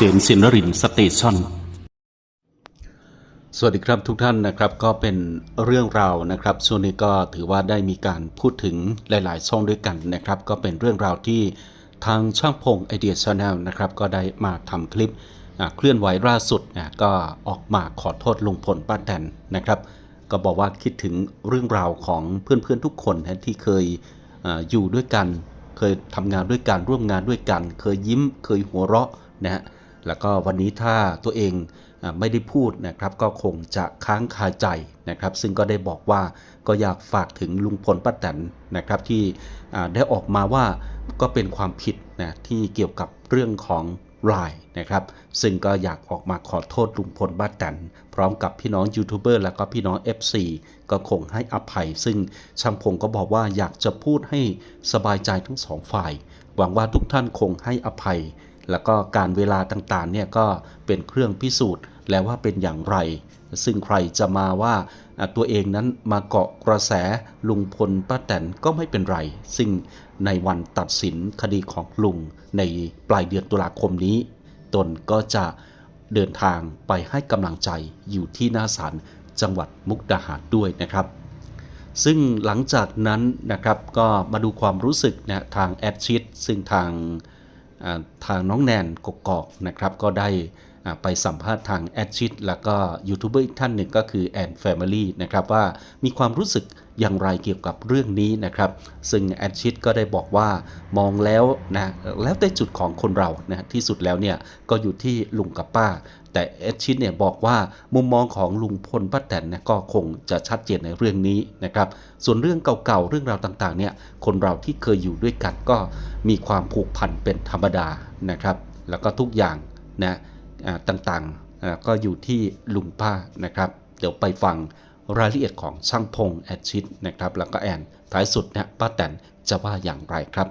ษมสินรินสเตชันสวัสดีครับทุกท่านนะครับก็เป็นเรื่องราวนะครับช่วงนี้ก็ถือว่าได้มีการพูดถึงหลาย ๆ ช่องด้วยกันนะครับ ก็เป็นเรื่องราวที่ทางช่างพงไอเดียชาแนลนะครับก็ได้มาทำคลิปเคลื่อนไหวล่าสุดนะก็ออกมาขอโทษลุงพลป้าแตนนะครับ ก็บอกว่าคิดถึงเรื่องราวของเพื่อนๆทุกคนนะที่เคยออยู่ด้วยกัน เคยทำงานด้วยกันร่วมงานด้วยกัน เคยยิ้มเคยหัวเราะนะฮะ แล้วก็วันนี้ถ้าตัวเองไม่ได้พูดนะครับก็คงจะค้างคาใจนะครับ ซึ่งก็ได้บอกว่าก็อยากฝากถึงลุงพลป้าแตนนะครับที่ได้ออกมาว่าก็เป็นความผิดนะที่เกี่ยวกับเรื่องของลายนะครับ ซึ่งก็อยากออกมาขอโทษลุงพลป้าแตนพร้อมกับพี่น้องยูทูบเบอร์แล้วก็พี่น้อง FC ก็คงให้อภัย ซึ่งช่างพงก็บอกว่าอยากจะพูดให้สบายใจทั้งสองฝ่าย หวังว่าทุกท่านคงให้อภัย แล้วก็การเวลาต่างๆเนี่ยก็เป็นเครื่องพิสูจน์แล้วว่าเป็นอย่างไร ซึ่งใครจะมาว่าตัวเองนั้นมาเกาะกระแสลุงพลป้าแตนก็ไม่เป็นไร ซึ่งในวันตัดสินคดีของลุงในปลายเดือนตุลาคมนี้ ตนก็จะเดินทางไปให้กำลังใจอยู่ที่หน้าศาลจังหวัดมุกดาหารด้วยนะครับ ซึ่งหลังจากนั้นนะครับก็มาดูความรู้สึกนะทางแอดชิดซึ่งทาง ทางน้องแนนกกอกนะครับก็ได้ ไปสัมภาษณ์ทางแอดชิดแล้วก็ยูทูบเบอร์อีกท่านหนึ่งก็คือแอนแฟมิลี่นะครับว่ามีความรู้สึกอย่างไรเกี่ยวกับเรื่องนี้นะครับ ซึ่งแอดชิดก็ได้บอกว่ามองแล้วนะแล้วแต่จุดของคนเรานะที่สุดแล้วเนี่ยก็อยู่ที่ลุงกับป้า แต่เอดชิดเนี่ยบอกว่ามุมมองของลุงพลป้าแตนนะก็คงจะชัดเจนในเรื่องนี้นะครับ ส่วนเรื่องเก่าๆเรื่องราวต่างๆเนี่ยคนเราที่เคยอยู่ด้วยกันก็มีความผูกพันเป็นธรรมดานะครับ แล้วก็ทุกอย่างนะ ต่างๆ ก็อยู่ที่ลุงป้านะครับ เดี๋ยวไปฟังรายละเอียดของช่างพงแอดชิดนะครับ แล้วก็แอนท้ายสุดนี่ป้าแตนจะว่าอย่างไรครับ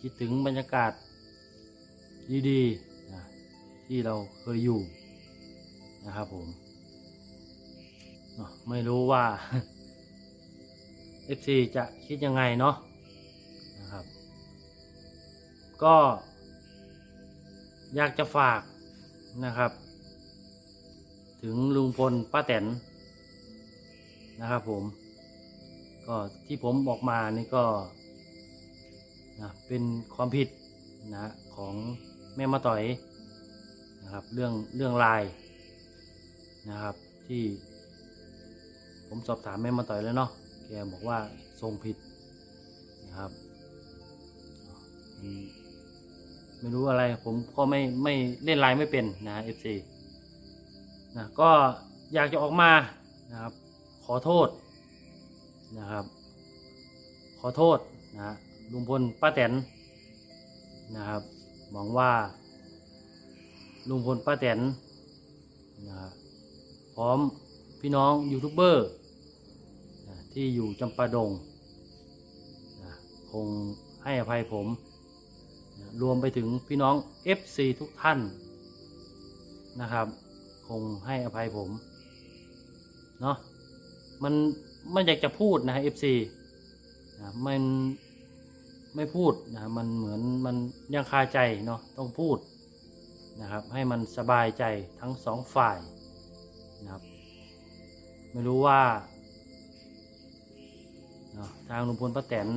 คิดถึงบรรยากาศดีๆนะที่เราเคยอยู่นะครับผม ไม่รู้ว่า FC จะคิดยังไงเนาะนะครับ ก็ อยากจะฝากนะครับ ถึงลุงพลป้าแตนนะครับผม ก็ที่ผมออกมานี่ก็นะเป็นความผิดนะของแม่มาต่อยนะครับ เรื่องเรื่องลายนะครับ ที่ผมสอบถามแม่มาต่อยแล้วเนาะแกบอกว่าทรงผิดนะครับ ไม่รู้อะไรผมก็ไม่ไม่เล่นไลายไม่เป็นนะเอฟซีนะก็อยากจะออกมานะครับ ขอโทษนะครับ ขอโทษนะลุงพลป้าแตนนะครับหวังว่าลุงพลป้าแตนนะพร้อมพี่น้องยูทูบเบอร์ที่อยู่จำปาดงนะคงให้อภัยผม รวมไปถึงพี่น้อง FC ทุกท่านนะครับ คงให้อภัยผมเนาะมันมันอยากจะพูดนะ FC นะมันไม่พูดนะมันเหมือนมันยังคาใจเนาะต้องพูดนะครับ ให้มันสบายใจทั้งสองฝ่ายนะครับ ไม่รู้ว่าทางลุงพลป้าแตน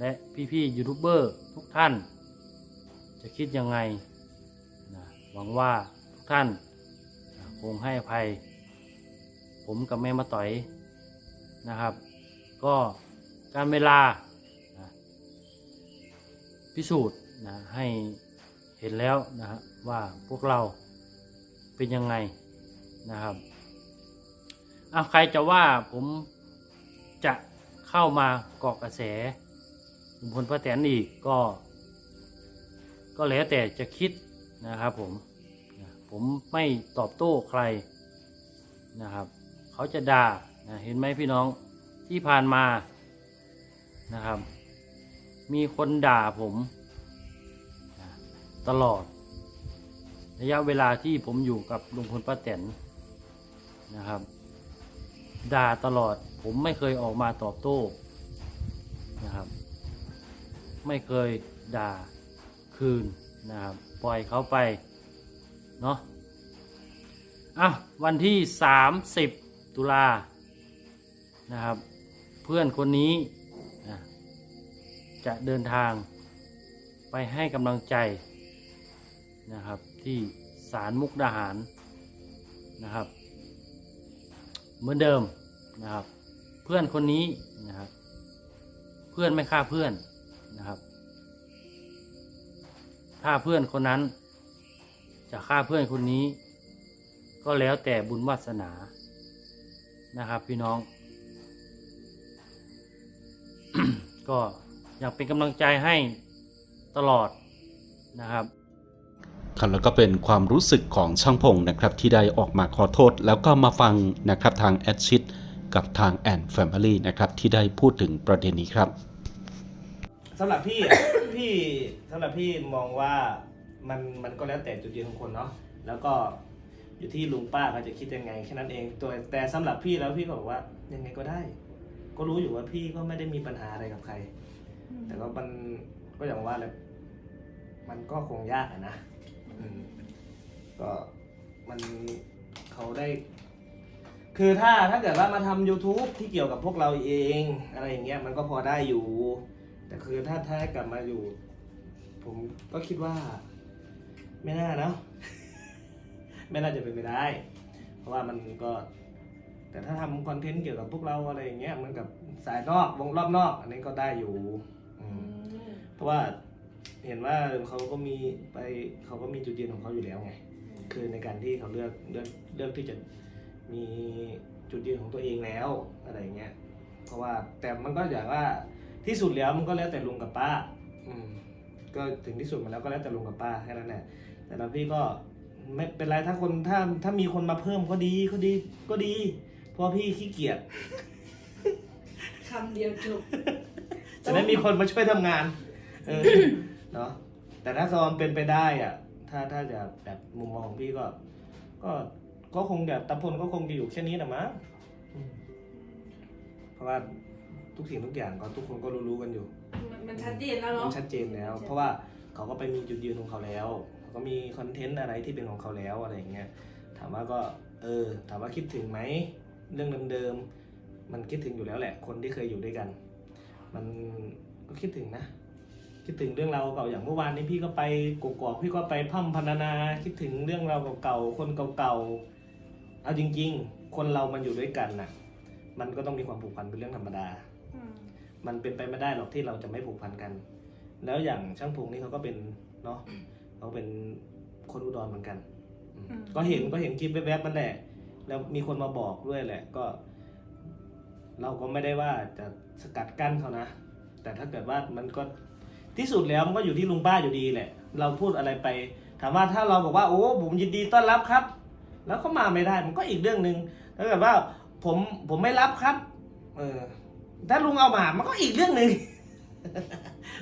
และพี่ๆยูทูบเบอร์ทุกท่าน จะคิดยังไงนะหวังว่าทุกท่านคงให้อภัย ผมกับแม่มาต่อยนะครับ ก็การเวลานะพิสูจน์นะให้เห็นแล้วนะฮะว่าพวกเราเป็นยังไงนะครับเอาใครจะว่าผมจะเข้ามาเกาะกระแสลุงพลป้าแตนอีกก็ ก็แล้วแต่จะคิดนะครับผมผมไม่ตอบโต้ใครนะครับ เขาจะด่าเห็นไหมพี่น้องที่ผ่านมานะครับ มีคนด่าผมตลอด ระยะเวลาที่ผมอยู่กับลุงพลป้าแตนนะครับด่าตลอดผมไม่เคยออกมาตอบโต้นะครับ ไม่เคยด่า คืนนะครับปล่อยเขาไปเนาะอะวันที่ 30 ตุลานะครับ เพื่อนคนนี้นะจะเดินทางไปให้กำลังใจนะครับที่ศาลมุกดาหารนะครับ เหมือนเดิมนะครับ เพื่อนคนนี้นะครับ เพื่อนไม่ฆ่าเพื่อนนะครับ ถ้าเพื่อนคนนั้น จะฆ่าเพื่อนคนนี้ ก็แล้วแต่บุญวาสนานะครับพี่น้อง ก็อยากเป็นกำลังใจให้ตลอดนะครับครับแล้วก็เป็นความรู้สึกของช่างพงนะครับที่ได้ออกมาขอโทษ แล้วก็มาฟังนะครับทางแอดชิดกับทางแอนแฟมิลี่นะครับที่ได้พูดถึงประเด็นนี้ครับสำหรับพี่อะ พี่สำหรับพี่มองว่ามันมันก็แล้วแต่จุดยืนของคนเนาะแล้วก็อยู่ที่ลุงป้าเขาจะคิดยังไงแค่นั้นเองตัวแต่สำหรับพี่แล้วพี่ก็บอกว่ายังไงก็ได้ ก็รู้อยู่ว่าพี่ก็ไม่ได้มีปัญหาอะไรกับใคร แต่ก็มันก็อย่างว่าแหละมันก็คงยากอะนะก็มันเขาได้ คือถ้าถ้าเกิดว่ามาทำ YouTube ที่เกี่ยวกับพวกเราเอง อะไรอย่างเงี้ยมันก็พอได้อยู่ แต่คือถ้าถ้ากลับมาอยู่ ผมก็คิดว่า ไม่น่าเนาะ ไม่น่าจะเป็นไปได้ เพราะว่ามันก็ แต่ถ้าทำคอนเทนต์เกี่ยวกับพวกเราอะไรอย่างเงี้ยเหมันกับสายนอกวงรอบนอก อันนี้ก็ได้อยู่อืมเพราะว่าเห็นว่าเขาก็มีไปเขาก็มีจุดยืนของเขาอยู่แล้วไงคือในการที่เขาเลือกเลือกเลือกที่จะมีจุดยืนของตัวเองแล้วอะไรอย่างเงี้ย เพราะว่าแต่มันก็อย่างว่า ที่สุดแล้วมันก็แล้วแต่ลุงกับป้า อืมก็ถึงที่สุดมันแล้วก็แล้วแต่ลุงกับป้าแค่นั้นแหละแต่เราพี่ก็ไม่เป็นไรถ้าคนถ้าถ้ามีคนมาเพิ่มก็ดีก็ดีก็ดี เพราะพี่ขี้เกียจคำเดียวจบจะได้มีคนมาช่วยทำงาน เออ เนาะแต่ถ้าซอมเป็นไปได้อะ ถ้าถ้าจะแบบมุมมองของพี่ก็ ก็ก็คงแบบตะพลก็คงจะอยู่แค่นี้นะมั้งอืมเพราะว่า ทุกสิ่งทุกอย่างก็ทุกคนก็รู้ๆกันอยู่มันมันชัดเจนแล้วเนาะ มันชัดเจนแล้ว เพราะว่าเขาก็ไปมีจุดยืนของเขาแล้วเขาก็มีคอนเทนต์อะไรที่เป็นของเขาแล้วอะไรอย่างเงี้ยถามว่าก็เออถามว่าคิดถึงไหมเรื่องเดิมๆมันคิดถึงอยู่แล้วแหละ คนที่เคยอยู่ด้วยกัน มันก็คิดถึงนะ คิดถึงเรื่องราวเก่าอย่างเมื่อวานนี้พี่ก็ไปกกอกพี่ก็ไปพั่มพรรณนา คิดถึงเรื่องราวเก่าๆคนเก่าๆเอาจริง ๆ คนเรามันอยู่ด้วยกันน่ะ มันก็ต้องมีความผูกพันเป็นเรื่องธรรมดาอื มมันเป็นไปไม่ได้หรอกที่เราจะไม่ผูกพันกัน แล้วอย่างช่างพงนี่เขาก็เป็นเนาะเขาเป็นคนอุดรเหมือนกันอืมก็เห็นก็เห็นคลิปแวบๆมันแหละแล้วมีคนมาบอกด้วยแหละก็ เราก็ไม่ได้ว่าจะสกัดกั้นเขานะ แต่ถ้าเกิดว่ามันก็ที่สุดแล้วมันก็อยู่ที่ลุงป้าอยู่ดีแหละ เราพูดอะไรไป ถามว่าถ้าเราบอกว่าโอ้ผมยินดีต้อนรับครับ แล้วเขามาไม่ได้มันก็อีกเรื่องหนึ่งถ้าเกิดว่าผมผมไม่รับครับ เออ ถ้าลุงเอามามันก็อีกเรื่องหนึ่ง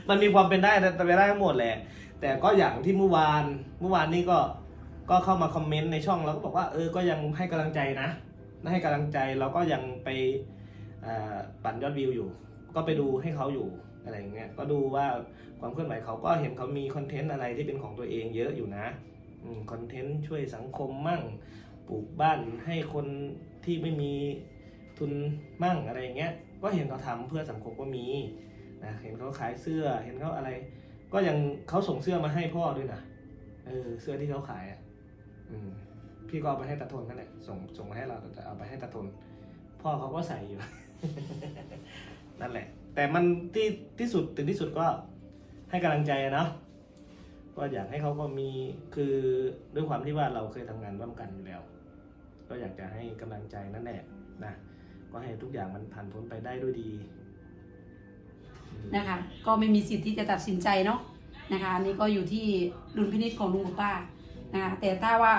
มันมีความเป็นได้แต่ไปได้ทั้งหมดแหละ แต่ก็อย่างที่เมื่อวานเมื่อวานนี้ก็ก็เข้ามาคอมเมนต์ในช่องแล้วก็บอกว่าเออก็ยังให้กำลังใจนะให้กำลังใจเราก็ยังไปปั่นยอดวิวอยู่ ก็ไปดูให้เขาอยู่อะไรอย่างเงี้ยก็ดูว่าความเคลื่อนไหวเขาก็เห็นเขามีคอนเทนต์อะไรที่เป็นของตัวเองเยอะอยู่นะคอนเทนต์ช่วยสังคมมั่งปลูกบ้านให้คนที่ไม่มีทุนมั่งอะไรอย่างเงี้ย ก็เห็นเขาทำเพื่อสังคมก็มีนะเห็นเขาขายเสื้อเห็นเขาอะไร ก็ยังเขาส่งเสื้อมาให้พ่อด้วยนะเออเสื้อที่เขาขายอะอืมพี่ก็เอาไปให้ตาทนนั่นแหละส่งส่งมาให้เราแต่เอาไปให้ตาทน พ่อเขาก็ใส่อยู่ นั่นแหละ แต่มันที่ที่สุดถึงที่สุดก็ให้กำลังใจนะก็อยากให้เขาก็มีคือด้วยความที่ว่าเราเคยทำงานร่วมกันอยู่แล้ว ก็อยากจะให้กำลังใจนั่นแหละนะ ก็ให้ทุกอย่างมันผ่านพ้นไปได้ด้วยดีอืมนะคะ ก็ไม่มีสิทธิ์ที่จะตัดสินใจเนาะนะคะอันนี้ก็อยู่ที่ดุลพินิจของลุงกับป้านะคะแต่ถ้าว่า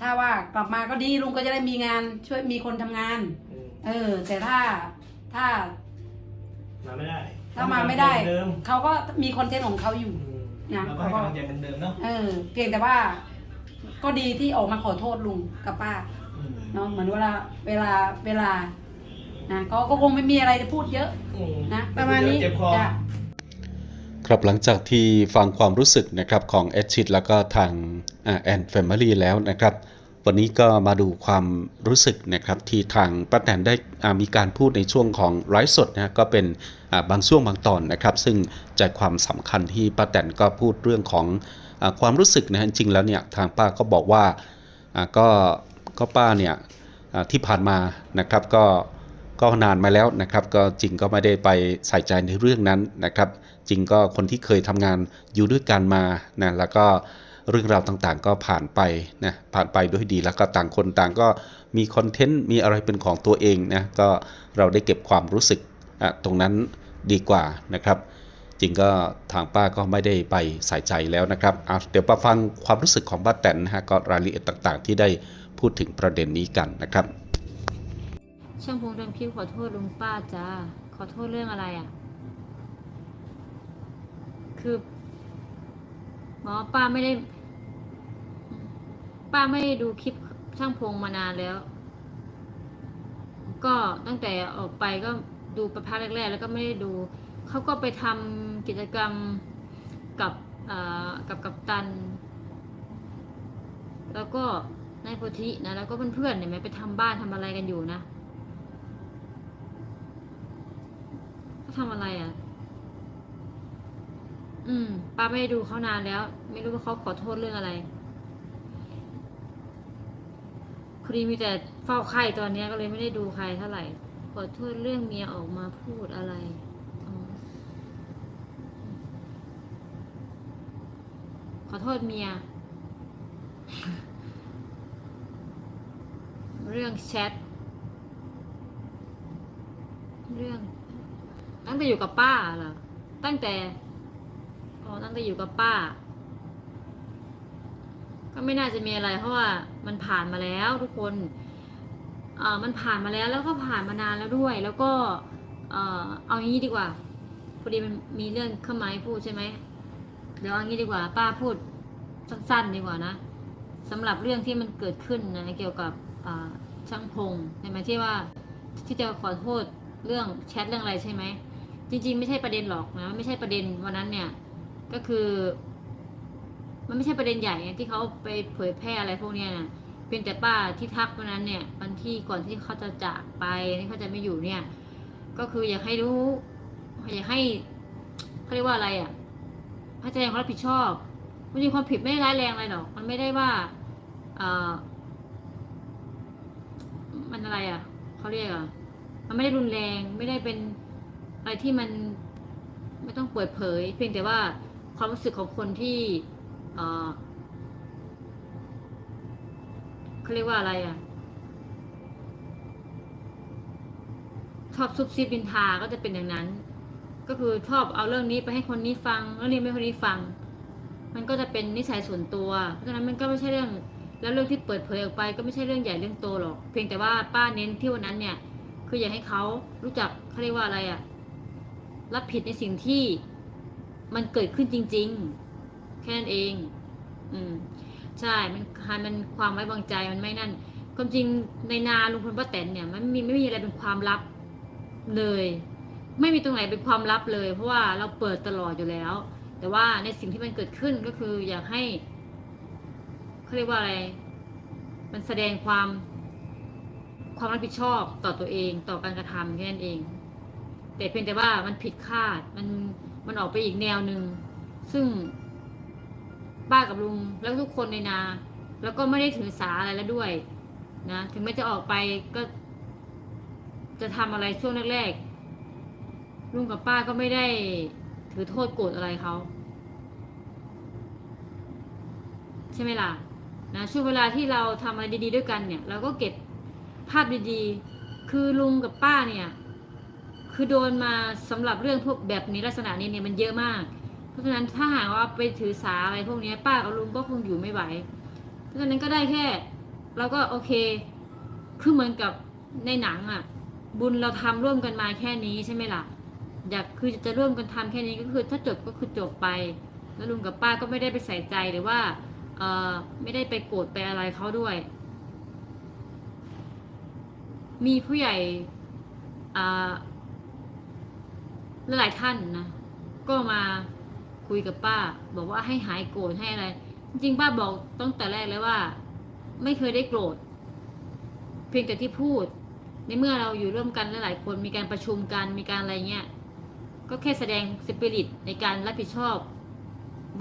ถ้าว่ากลับมาก็ดีลุงก็จะได้มีงานช่วยมีคนทำงานอืมเออ แต่ถ้าถ้ามาไม่ได้ ถ้ามาไม่ได้เดิมเขาก็มีคอนเทนต์ของเขาอยู่อืมนะเราก็ให้กำลังใจกันเดิมเนาะเออ เพียงแต่ว่า ก็ดีที่ออกมาขอโทษลุงกับป้าอืมเนาะเหมือนเวลาเวลาเวลา นะก็ก็คงไม่มีอะไรจะพูดเยอะอืมนะประมาณนี้เดี๋ยวเจ็บคอจ้ะครับหลังจากที่ฟังความรู้สึกนะครับของเอชิดแล้วก็ทางแอนแฟมิลี่า and Family แล้วนะครับ วันนี้ก็มาดูความรู้สึกนะครับที่ทางป้าแตนได้อ่ามีการพูดในช่วงของไลฟ์สดนะก็เป็นอ่าบางช่วงบางตอนนะครับ ซึ่งใจความสำคัญที่ป้าแตนก็พูดเรื่องของอาความรู้สึกนะฮะจริงๆแล้วเนี่ยทางป้าก็บอกว่าอ่าก็ก็ป้าเนี่ยอ่าที่ผ่านมานะครับก็ ก็นานมาแล้วนะครับ ก็จริงก็ไม่ได้ไปใส่ใจในเรื่องนั้นนะครับ จริงก็คนที่เคยทำงานอยู่ด้วยกันมานะแล้วก็เรื่องราวต่างๆ ก็ผ่านไปนะผ่านไปด้วยดีแล้วก็ต่างคนต่างก็มีคอนเทนต์มีอะไรเป็นของตัวเองนะก็เราได้เก็บความรู้สึกอะตรงนั้นดีกว่านะครับ จริงก็ทางป้าก็ไม่ได้ไปใส่ใจแล้วนะครับอะเดี๋ยวมาฟังความรู้สึกของป้าแตนนะฮะก็รายละเอียดต่างๆ ที่ได้พูดถึงประเด็นนี้กันนะครับ ช่างพงษ์ทำคลิปขอโทษลุงป้าจ้าขอโทษเรื่องอะไรอะ คือหมอป้าไม่ได้ ป้าไม่ได้ดูคลิปช่างพงมานานแล้ว ก็ตั้งแต่ออกไปก็ดูประพักแรกๆ แล้วก็ไม่ได้ดู เขาก็ไปทำกิจกรรมกับกับกัปตัน แล้วก็นายโพธินะ แล้วก็เพื่อนๆเนี่ยไหมไปทำบ้านทำอะไรกันอยู่นะ เขา ทำอะไรอะ อืมป้าไม่ได้ดูเขานานแล้ว ไม่รู้ว่าเขาขอโทษเรื่องอะไรพอดีมีแต่เฝ้าไข่ตอนนี้ก็เลยไม่ได้ดูใครเท่าไหร่ ขอโทษเรื่องเมียออกมาพูดอะไรอขอโทษเมีย เรื่องแชท เรื่อง ตั้งแต่อยู่กับป้าเหรอตั้งแต่อ๋อตั้งแต่อยู่กับป้า ก็ไม่น่าจะมีอะไร เพราะว่ามันผ่านมาแล้วทุกคนเอ่อมันผ่านมาแล้วแล้วก็ผ่านมานานแล้วด้วย แล้วก็ เอ่อเอางี้ดีกว่าพอดีมันมีเรื่องเข้ามาให้พูดใช่ไหมเดี๋ยวเอางี้ดีกว่า ป้าพูดสั้นๆดีกว่านะสำหรับเรื่องที่มันเกิดขึ้นนะเกี่ยวกับช่างพงใช่ไหมที่ว่าที่จะขอโทษเรื่องแชทเรื่องอะไรใช่ไหม จริง ๆ ไม่ใช่ประเด็นหรอกนะไม่ใช่ประเด็นวันนั้นเนี่ย ก็คือ มันไม่ใช่ประเด็นใหญ่ที่เขาไปเผยแพร่อะไรพวกเนี้ยนะเพียงแต่ป้าที่ทักวันนั้นเนี่ยวันที่ก่อนที่เขาจะจากไปที่เขาจะไม่อยู่เนี่ย ก็คืออยากให้รู้อยากให้เขาเรียกว่าอะไรอะให้แสดงความรับผิดชอบจริงๆความผิดไม่ได้ร้ายแรงอะไรหรอกมันไม่ได้ว่าเออมันอะไรอะเขาเรียกอะมันไม่ได้รุนแรงไม่ได้เป็น อะไรที่มันไม่ต้องเปิดเผย เพียงแต่ว่าความรู้สึกของคนที่เขาเรียกว่าอะไรอะชอบซุบซิบบินทาก็จะเป็นอย่างนั้น ก็คือชอบเอาเรื่องนี้ไปให้คนนี้ฟังแล้วนี้ไม่คนนี้ฟัง มันก็จะเป็นนิสัยส่วนตัว เพราะฉะนั้นมันก็ไม่ใช่เรื่องแล้วเรื่องที่เปิดเผยออกไป ก็ไม่ใช่เรื่องใหญ่เรื่องโตหรอก เพียงแต่ว่าป้าเน้นที่วันนั้นเนี่ย คืออยากให้เขารู้จักเขาเรียกว่าอะไรอะ รับผิดในสิ่งที่มันเกิดขึ้นจริง ๆ แค่นั้นเอง อืม ใช่ มันมันความไว้วางใจมันไม่นั่น ความจริงในนาลุงพลป้าแตนเนี่ยมันมีไม่มีอะไรเป็นความลับเลย ไม่มีตรงไหนเป็นความลับเลย เพราะว่าเราเปิดตลอดอยู่แล้ว แต่ว่าในสิ่งที่มันเกิดขึ้นก็คือ อยากให้เขาเรียกว่าอะไร มันแสดงความความรับผิดชอบต่อตัวเองต่อการกระทำแค่นั้นเอง แต่เพียงแต่ว่ามันผิดคาดมันมันออกไปอีกแนวหนึ่งซึ่งป้ากับลุงแล้วทุกคนในนา แล้วก็ไม่ได้ถือสาอะไรแล้วด้วย นะถึงแม้จะออกไปก็ จะทำอะไรช่วงแรกๆลุงกับป้าก็ไม่ได้ถือโทษโกรธอะไรเขาใช่ไหมล่ะนะช่วงเวลาที่เราทำอะไรดี ๆ ด้วยกันเนี่ย เราก็เก็บภาพดีๆ คือลุงกับป้าเนี่ย คือโดนมาสำหรับเรื่องพวกแบบนี้ลักษณะนี้เนี่ยมันเยอะมาก เพราะฉะนั้นถ้าหากว่าไปถือสาอะไรพวกนี้ป้ากับลุงก็คงอยู่ไม่ไหว เพราะฉะนั้นก็ได้แค่ เราก็โอเค คือเหมือนกับในหนังอะ่ะ บุญเราทำร่วมกันมาแค่นี้ใช่ไหมล่ะ อยากคือจะร่วมกันทำแค่นี้ก็คือ ถ้าจบก็คือจบไป แล้วลุงกับป้าก็ไม่ได้ไปใส่ใจหรือว่าเออไม่ได้ไปโกรธไปอะไรเขาด้วย มีผู้ใหญ่อ่า หลายท่านนะก็มาคุยกับป้า บอกว่าให้หายโกรธให้อะไร จริงๆป้าบอกตั้งแต่แรกเลยว่า ไม่เคยได้โกรธเพียงแต่ที่พูด ในเมื่อเราอยู่ร่วมกันหลายๆคนมีการประชุมกันมีการอะไรเงี้ยก็แค่แสดงสปิริตในการรับผิดชอบ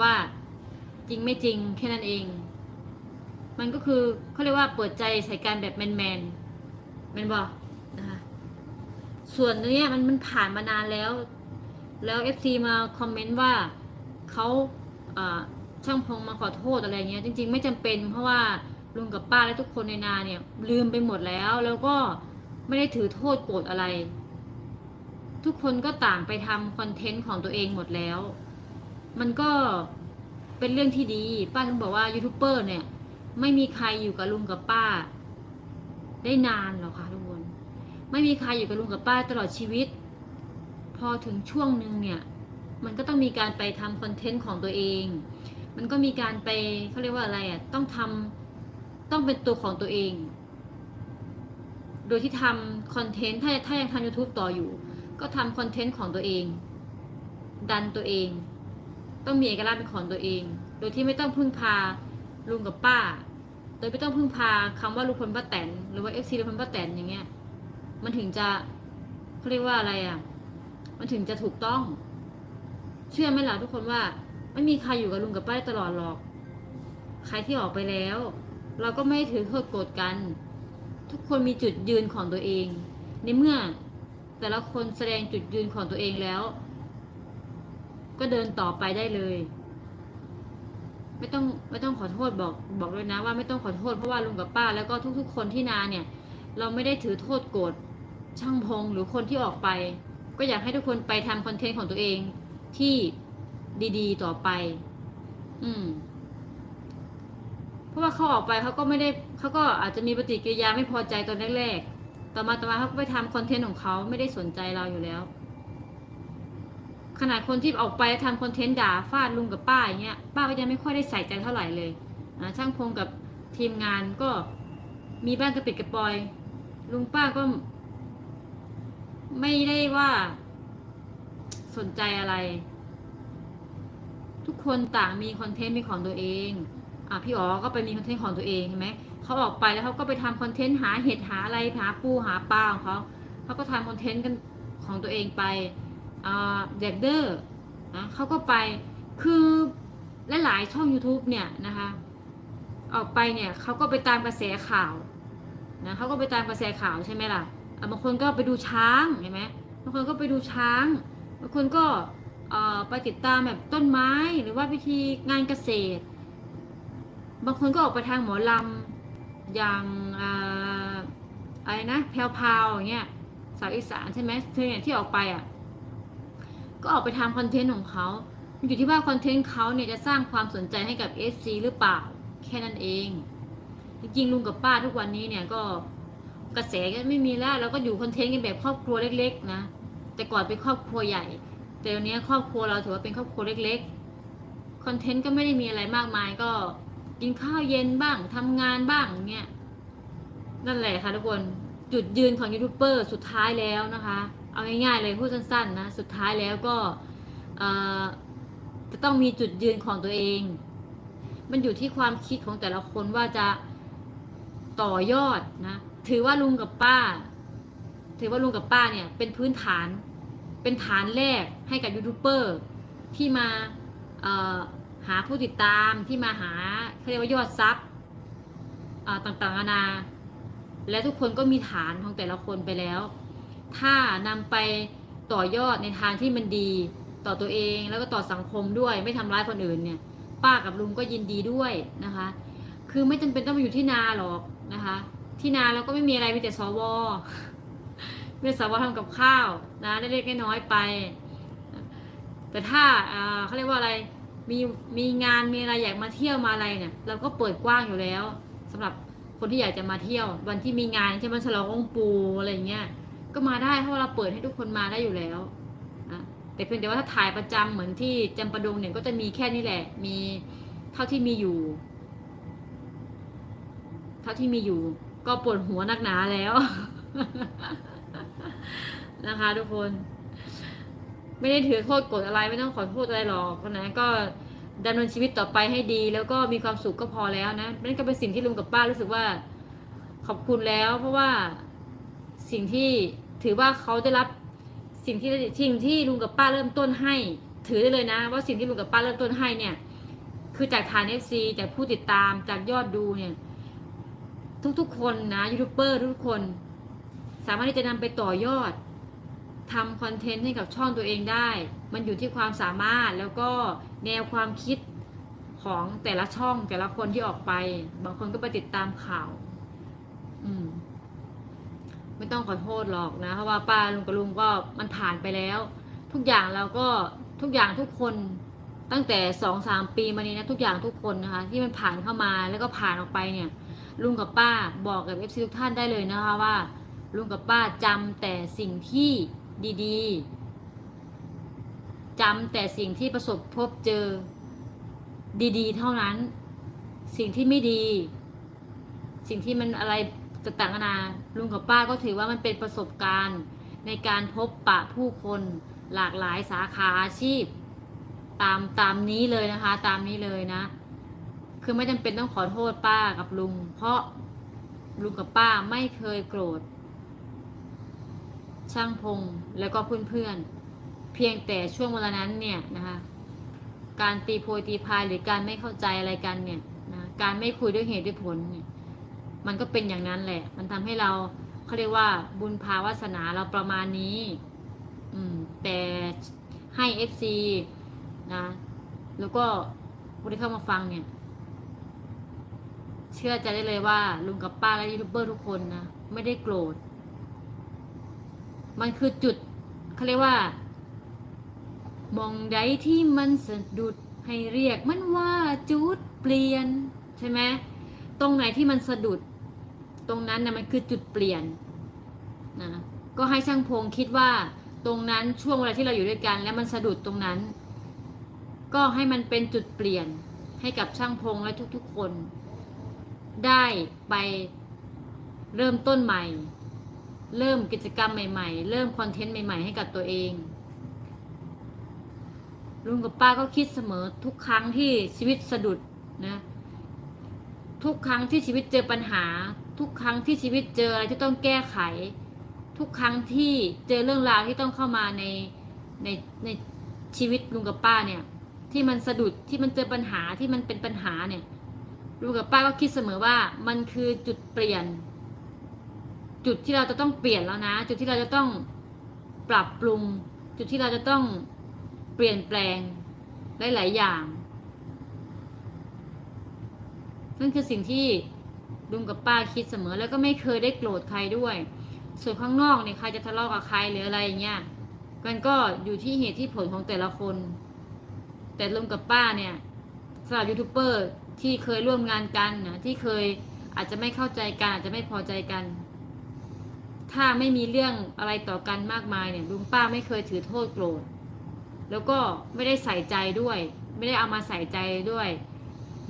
ว่าจริงไม่จริงแค่นั้นเอง มันก็คือเขาเรียกว่าเปิดใจใส่การแบบแมนแมนแมนบอกนะคะส่วนเนี้ยมันมันผ่านมานานแล้ว แล้ว FC มาคอมเมนต์ว่าเขาช่างพงมาขอโทษอะไรเงี้ยจริง ๆ ไม่จำเป็น เพราะว่าลุงกับป้าและทุกคนในนาเนี่ย ลืมไปหมดแล้ว แล้วก็ไม่ได้ถือโทษโกรธอะไร ทุกคนก็ต่างไปทำคอนเทนต์ของตัวเองหมดแล้ว มันก็เป็นเรื่องที่ดี ป้าถึงบอกว่ายูทูบเบอร์เนี่ย ไม่มีใครอยู่กับลุงกับป้า ได้นานหรอกค่ะทุกคน ไม่มีใครอยู่กับลุงกับป้าตลอดชีวิต พอถึงช่วงหนึ่งเนี่ย มันก็ต้องมีการไปทำคอนเทนต์ของตัวเอง มันก็มีการไปเขาเรียกว่าอะไรอะ ต้องทำต้องเป็นตัวของตัวเอง โดยที่ทำคอนเทนต์ถ้าถ้ายังทำ YouTube ต่ออยู่ ก็ทำคอนเทนต์ของตัวเอง ดันตัวเอง ต้องมีเอกลักษณ์เป็นของตัวเอง โดยที่ไม่ต้องพึ่งพาลุงกับป้า โดยไม่ต้องพึ่งพาคำว่าลุงพลป้าแตนหรือว่าเอฟซีลุงพลป้าแตนอย่างเงี้ย มันถึงจะเขาเรียกว่าอะไรอะ มันถึงจะถูกต้อง เชื่อไหมล่ะทุกคนว่า ไม่มีใครอยู่กับลุงกับป้าตลอดหรอก ใครที่ออกไปแล้ว เราก็ไม่ถือโทษโกรธกัน ทุกคนมีจุดยืนของตัวเอง ในเมื่อแต่ละคนแสดงจุดยืนของตัวเองแล้ว ก็เดินต่อไปได้เลย ไม่ต้องไม่ต้องขอโทษบอกบอกเลยนะว่าไม่ต้องขอโทษเพราะว่าลุงกับป้าแล้วก็ทุกๆ คนที่นาเนี่ย เราไม่ได้ถือโทษโกรธช่างพงหรือคนที่ออกไป ก็อยากให้ทุกคนไปทำคอนเทนต์ของตัวเองที่ดีๆต่อไป อืม เพราะว่าเขาออกไปเขาก็ไม่ได้เขาก็อาจจะมีปฏิกิริยาไม่พอใจตอนแรกๆ ต่อมาต่อมาเขาก็ไปทำคอนเทนต์ของเขาไม่ได้สนใจเราอยู่แล้ว ขนาดคนที่ออกไปทำคอนเทนต์ด่าฟาดลุงกับป้าอย่างเงี้ย ป้าก็ยังไม่ค่อยได้ใส่ใจเท่าไหร่เลยช่างพงกับทีมงานก็มีบ้านกระปิดกระปอย ลุงป้าก็ ไม่ได้ว่า สนใจอะไร ทุกคนต่างมีคอนเทนต์เป็นของตัวเอง อะพี่อ๋อก็ไปมีคอนเทนต์ของตัวเองใช่ไหมเขาออกไปแล้วเขาก็ไปทำคอนเทนต์หาเห็ดหาอะไรหาปูหาปลาของเขาเขาก็ทำคอนเทนต์กันของตัวเองไปอ่าเด็กเดอร์นะเขาก็ไปคือหลายๆช่อง YouTube เนี่ยนะคะ ออกไปเนี่ยเขาก็ไปตามกระแสข่าวนะเขาก็ไปตามกระแสข่าวใช่ไหมล่ะอะ บางคนก็ไปดูช้างเห็นไหมบางคนก็ไปดูช้างบางคนก็ไปติดตามแบบต้นไม้หรือว่าวิธีงานเกษตร บางคนก็ออกไปทางหมอลำอย่างอ่าอะไรนะแพลวพาวอย่างเงี้ยสาวอีสานใช่ไหมเธอเนี่ยที่ออกไปอะก็ออกไปทำคอนเทนต์ของเขาอยู่ที่ว่าคอนเทนต์เขาเนี่ยจะสร้างความสนใจให้กับ SC หรือเปล่า แค่นั้นเอง จริงๆลุงกับป้าทุกวันนี้เนี่ยก็ กระแสก็ไม่มีแล้วเราก็อยู่คอนเทนต์กันแบบครอบครัวเล็ก ๆ นะแต่ก่อนเป็นครอบครัวใหญ่ แต่เดี๋ยวนี้ครอบครัวเราถือว่าเป็นครอบครัวเล็กๆคอนเทนต์ก็ไม่ได้มีอะไรมากมายก็กินข้าวเย็นบ้างทำงานบ้างอย่างเงี้ยนั่นแหละค่ะทุกคนจุดยืนของยูทูบเบอร์สุดท้ายแล้วนะคะ เอาง่ายๆเลยพูดสั้นๆนะสุดท้ายแล้วก็จะต้องมีจุดยืนของตัวเอง มันอยู่ที่ความคิดของแต่ละคนว่าจะต่อยอดนะ ถือว่าลุงกับป้า ถือว่าลุงกับป้าเนี่ย เป็นพื้นฐาน เป็นฐานแรกให้กับยูทูบเบอร์ที่มาหาผู้ติดตามที่มาหาเขาเรียกว่ายอดซับต่างๆนานา และทุกคนก็มีฐานของแต่ละคนไปแล้ว ถ้านำไปต่อยอดในทางที่มันดีต่อตัวเองแล้วก็ต่อสังคมด้วยไม่ทำร้ายคนอื่นเนี่ย ป้ากับลุงก็ยินดีด้วยนะคะ คือไม่จำเป็นต้องมาอยู่ที่นาหรอกนะคะ ที่นาเราก็ไม่มีอะไรมีแต่สวมีแต่สวทำกับข้าวนะเล็กๆน้อยๆไป แต่ถ้าอ่าเขาเรียกว่าอะไรมีมีงานมีอะไรอยากมาเที่ยวมาอะไรเนี่ยเราก็เปิดกว้างอยู่แล้วสำหรับคนที่อยากจะมาเที่ยว วันที่มีงานใช่ไหมฉลององค์ปูอะไรอย่างเงี้ยก็มาได้เพราะว่าเราเปิดให้ทุกคนมาได้อยู่แล้วนะแต่เพียงแต่ว่าถ้าถ่ายประจำเหมือนที่จำปาดงเนี่ยก็จะมีแค่นี้แหละ มีเท่าที่มีอยู่ เท่าที่มีอยู่ ก็ปวดหัวนักหนาแล้ว นะคะทุกคน ไม่ได้ถือโทษกรธอะไรไม่ต้องขอโทษอะไรหรอกนะก็ดำเนินชีวิตต่อไปให้ดี แล้วก็มีความสุขก็พอแล้วนะนั่นก็เป็นสิ่งที่ลุงกับป้ารู้สึกว่า ขอบคุณแล้ว เพราะว่าสิ่งที่ถือว่าเขาได้รับสิ่งที่สิ่งที่ลุงกับป้าเริ่มต้นให้ ถือได้เลยนะ ว่าสิ่งที่ลุงกับป้าเริ่มต้นให้เนี่ย คือจากฐาน FC จากผู้ติดตามจากยอดดูเนี่ย ทุกๆ คนนะยูทูบเบอร์ทุกคน สามารถที่จะนำไปต่อยอดทำคอนเทนต์ให้กับช่องตัวเองได้ มันอยู่ที่ความสามารถแล้วก็แนวความคิดของแต่ละช่องแต่ละคนที่ออกไป บางคนก็ไปติดตามข่าว อืม ไม่ต้องขอโทษหรอกนะ เพราะว่าป้าลุงกับลุงก็มันผ่านไปแล้ว ทุกอย่างเราก็ทุกอย่างทุกคนตั้งแต่สองสามปีมานี้นะทุกอย่างทุกคนนะคะ ที่มันผ่านเข้ามาแล้วก็ผ่านออกไปเนี่ย ลุงกับป้าบอกกับเอฟซีทุกท่านได้เลยนะคะว่า ลุงกับป้าจำแต่สิ่งที่ดีๆจำแต่สิ่งที่ประสบพบเจอดีๆ เท่านั้น สิ่งที่ไม่ดี สิ่งที่มันอะไรต่างๆนานาลุงกับป้าก็ถือว่ามันเป็นประสบการณ์ในการพบปะผู้คนหลากหลายสาขาอาชีพ ตามตามนี้เลยนะคะ ตามนี้เลยนะ คือไม่จำเป็นต้องขอโทษป้ากับลุง เพราะลุงกับป้าไม่เคยโกรธ ช่างพงแล้วก็เพื่อนๆ เพียงแต่ช่วงเวลานั้นเนี่ยนะคะการตีโพยตีพายหรือการไม่เข้าใจอะไรกันเนี่ยนะการไม่คุยด้วยเหตุด้วยผลเนี่ยมันก็เป็นอย่างนั้นแหละ มันทำให้เราเขาเรียกว่าบุญภาวาสนาเราประมาณนี้ อืม แต่ให้ FC นะ แล้วก็คนที่เข้ามาฟังเนี่ย เชื่อใจได้เลยว่าลุงกับป้าและยูทูบเบอร์ทุกคนนะไม่ได้โกรธ มันคือจุดเขาเรียกว่า มองใดที่มันสะดุดให้เรียกมันว่าจุดเปลี่ยนใช่ไหมตรงไหนที่มันสะดุด ตรงนั้นนะมันคือจุดเปลี่ยนนะก็ให้ช่างพงคิดว่าตรงนั้นช่วงเวลาที่เราอยู่ด้วยกัน แล้วมันสะดุดตรงนั้น ก็ให้มันเป็นจุดเปลี่ยนให้กับช่างพงและทุกๆคน ได้ไปเริ่มต้นใหม่ เริ่มกิจกรรมใหม่ๆ เริ่มคอนเทนต์ใหม่ ๆ ให้กับตัวเอง ลุงกับป้าก็คิดเสมอทุกครั้งที่ชีวิตสะดุดนะทุกครั้งที่ชีวิตเจอปัญหา ทุกครั้งที่ชีวิตเจออะไรที่ต้องแก้ไข ทุกครั้งที่เจอเรื่องราวที่ต้องเข้ามาในในในชีวิตลุงกับป้าเนี่ย ที่มันสะดุดที่มันเจอปัญหาที่มันเป็นปัญหาเนี่ย ลุงกับป้าก็คิดเสมอว่ามันคือจุดเปลี่ยน จุดที่เราจะต้องเปลี่ยนแล้วนะ จุดที่เราจะต้องปรับปรุง จุดที่เราจะต้องเปลี่ยนแปลงหลายๆอย่าง นั่นคือสิ่งที่ลุงกับป้าคิดเสมอแล้วก็ไม่เคยได้โกรธใครด้วย ส่วนข้างนอกเนี่ยใครจะทะเลาะกับใครหรืออะไรอย่างเงี้ยมันก็อยู่ที่เหตุที่ผลของแต่ละคน แต่ลุงกับป้าเนี่ยสำหรับยูทูบเบอร์ ที่เคยร่วมงานกันนะที่เคยอาจจะไม่เข้าใจกันอาจจะไม่พอใจกัน ถ้าไม่มีเรื่องอะไรต่อกันมากมายเนี่ยลุงป้าไม่เคยถือโทษโกรธแล้วก็ไม่ได้ใส่ใจด้วย ไม่ได้เอามาใส่ใจด้วย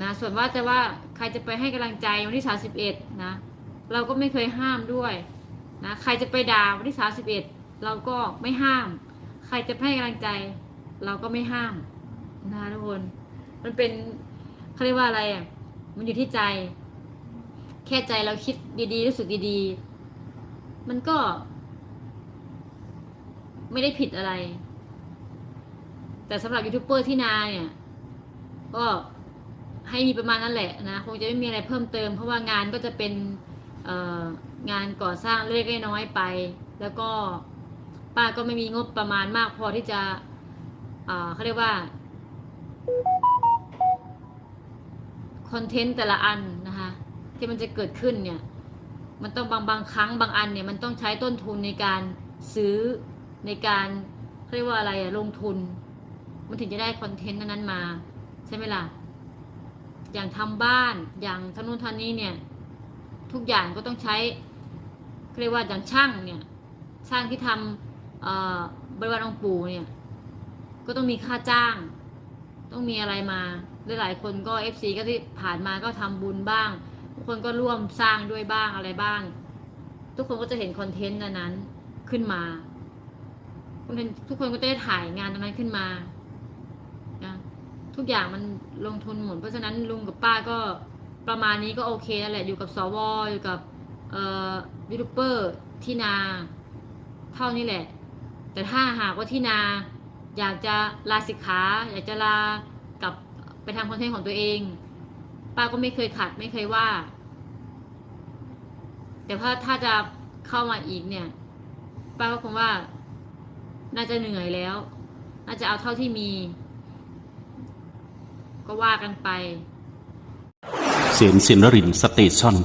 นะส่วนว่าแต่ว่าใครจะไปให้กำลังใจวันที่31นะเราก็ไม่เคยห้ามด้วยนะใครจะไปด่าวันที่31เราก็ไม่ห้าม ใครจะให้กำลังใจ เราก็ไม่ห้ามนะทุกคน มันเป็น เขาเรียกว่าอะไรอะ มันอยู่ที่ใจ แค่ใจเราคิดดีๆรู้สึกดีๆ มันก็ ไม่ได้ผิดอะไร แต่สำหรับยูทูบเบอร์ที่นาเนี่ย ก็ให้มีประมาณนั้นแหละนะ คงจะไม่มีอะไรเพิ่มเติม เพราะว่างานก็จะเป็นงานก่อสร้างเล็กๆน้อยๆไป แล้วก็ป้าก็ไม่มีงบประมาณมากพอที่จะเเขาเรียกว่า คอนเทนต์แต่ละอันนะคะที่มันจะเกิดขึ้นเนี่ยมันต้องบางบางครั้งบางอันเนี่ยมันต้องใช้ต้นทุนในการซื้อในการเรียกว่าอะไรอะลงทุน มันถึงจะได้คอนเทนต์นั้นๆมา ใช่ไหมล่ะ อย่างทำบ้านอย่างทนู่นทนี้เนี่ย ทุกอย่างก็ต้องใช้เรียกว่าอย่างช่างเนี่ยช่างที่ทำเอ่อบริวารองปู่เนี่ย ก็ต้องมีค่าจ้าง ต้องมีอะไรมา หลายๆคนก็ FC ก็ที่ผ่านมาก็ทำบุญบ้าง ทุกคนก็ร่วมสร้างด้วยบ้างอะไรบ้าง ทุกคนก็จะเห็นคอนเทนต์นั้นขึ้นมาคนทุกคนก็จะได้ถ่ายงานตรงนั้นขึ้นมานะทุกอย่างมันลงทุนหมดเพราะฉะนั้นลุงกับป้าก็ประมาณนี้ก็โอเคแล้วแหละอยู่กับสวอยู่กับเอ่อยูทูบเบอร์ที่นา เท่านี้แหละ แต่ถ้าหากว่าที่นา อยากจะลาสิกขา อยากจะลา ไปทำคอนเทนต์ของตัวเอง ป้าก็ไม่เคยขัดไม่เคยว่า แต่ถ้าถ้าจะเข้ามาอีกเนี่ย ป้าก็คงว่า น่าจะเหนื่อยแล้ว น่าจะเอาเท่าที่มี ก็ว่ากันไป เสียงสินรินสเตชัน